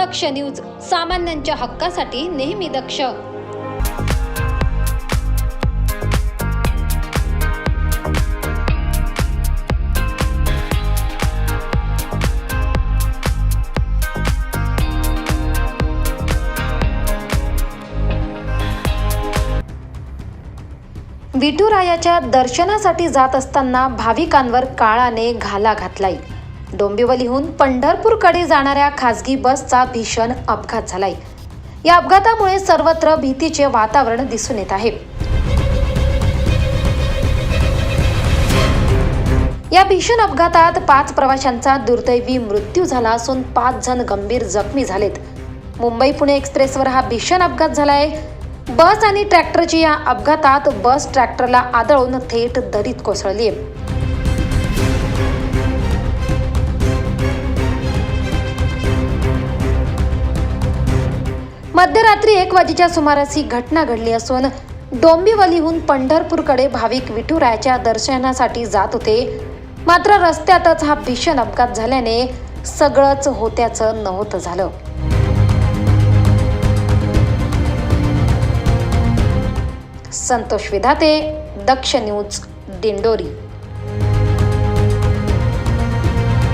दक्ष news सामान्यांच्या हक्कासाठी नेहमी दक्ष. विठुरायाच्या दर्शनासाठी जात असताना भाविकांवर काळाने घाला घातलाय. डोंबिवलीहून पंढरपूरकडे जाणाऱ्या खासगी बसचा भीषण अपघात झालाय. या अपघातामुळे सर्वत्र भीतीचे वातावरण दिसून येत आहे. या भीषण अपघातात पाच प्रवाशांचा दुर्दैवी मृत्यू झाला असून पाच जण गंभीर जखमी झालेत. मुंबई पुणे एक्सप्रेसवर हा भीषण अपघात झालाय. बस आणि ट्रॅक्टरची या अपघातात बस ट्रॅक्टरला आदळून थेट दरीत कोसळली मध्यरात्री एक वाजेच्या सुमारास ही घटना घडली असून डोंबिवलीहून पंढरपूरकडे भाविक विठुरायाच्या दर्शनासाठी जात होते. मात्र रस्त्यातच हा भीषण अपघात झाल्याने सगळंच होत्याचं नव्हतं झालं. संतोष विधाते दक्ष न्यूज दिंडोरी.